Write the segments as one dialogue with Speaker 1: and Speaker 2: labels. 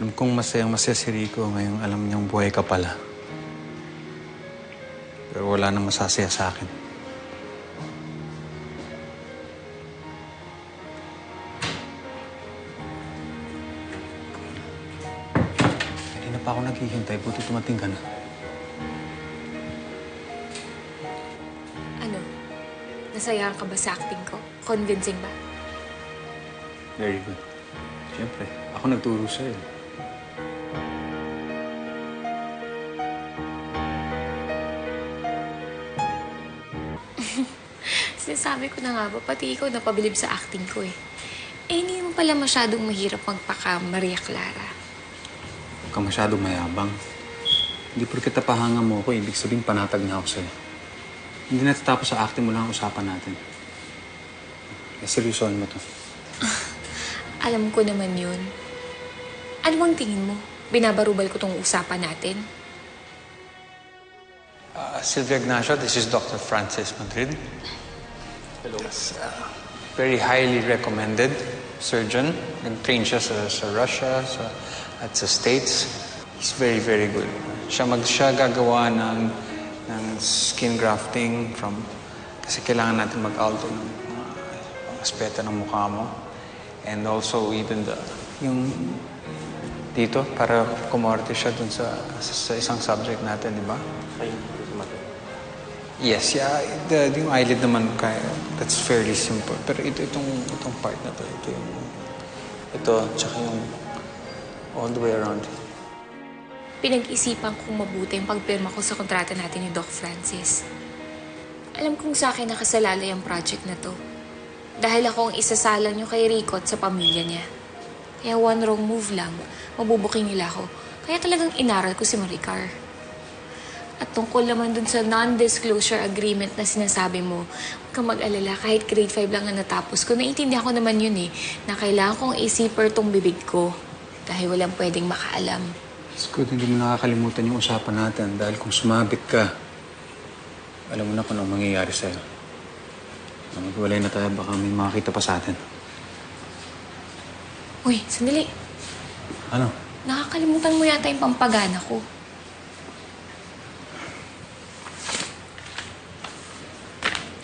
Speaker 1: Alam kong masayang masaya si Rico ngayong alam niyang buhay ka pala. Pero wala nang masasaya sa akin. Kanina pa ako naghihintay, buti tumating ka na.
Speaker 2: Nasayaan ka ba sa acting ko? Convincing ba?
Speaker 1: Very good. Siyempre, ako nagturo sa'yo.
Speaker 2: Sinasabi ko na nga ba, pati ikaw napabilib sa acting ko eh. Eh, hindi mo pala masyadong mahirap magpaka Maria Clara.
Speaker 1: Huwag ka masyadong mayabang. Hindi porket napahanga mo ako, ibig sabihin panatag na ako sa'yo. Hindi natatapos sa acting mo lang ang usapan natin. Eh, seryosohin mo to.
Speaker 2: Alam ko naman yun. Ano bang tingin mo? Binabarubal ko tong usapan natin?
Speaker 1: Uh, Silvia Ignacio, this is Dr. Francis Madrid. Hello. very highly recommended surgeon. Nag-train siya sa, sa Russia sa, at sa States. He's very, very good. Siya, mag, siya gagawa ng skin grafting from... Kasi kailangan natin mag-alter ng mga aspeto ng mukha mo. And also even the... Yung dito, para kumorte siya dun sa, sa, sa isang subject natin, di ba? Yes, yeah. The, yung eyelid naman, kaya, that's fairly simple. Pero ito, itong, itong part na to, ito yung, ito, tsaka yung all the way around.
Speaker 2: Pinag-isipan kong mabuti yung pagpirma ko sa kontrata natin ni Doc Francis. Alam kong sa akin nakasalalay ang project na to. Dahil ako ang isasalan niyo kay Rico at sa pamilya niya. Kaya one wrong move lang, mabubuking nila ako. Kaya talagang inaral ko si Maricar. At tungkol naman dun sa non-disclosure agreement na sinasabi mo, huwag kang mag-alala kahit grade 5 lang ang natapos ko. Naiintindihan ko naman yun eh, na kailangan kong isiper tong bibig ko. Dahil walang pwedeng makaalam.
Speaker 1: It's good, hindi mo nakakalimutan yung usapan natin dahil kung sumabit ka, alam mo na kung anong mangyayari sa'yo. Na Magwalay na tayo, baka may makakita pa sa atin.
Speaker 2: Uy, sandali.
Speaker 1: Ano?
Speaker 2: Nakakalimutan mo yata yung pampagana ko.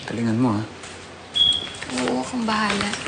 Speaker 1: Talingan mo, ha?
Speaker 2: Oo, kung bahala.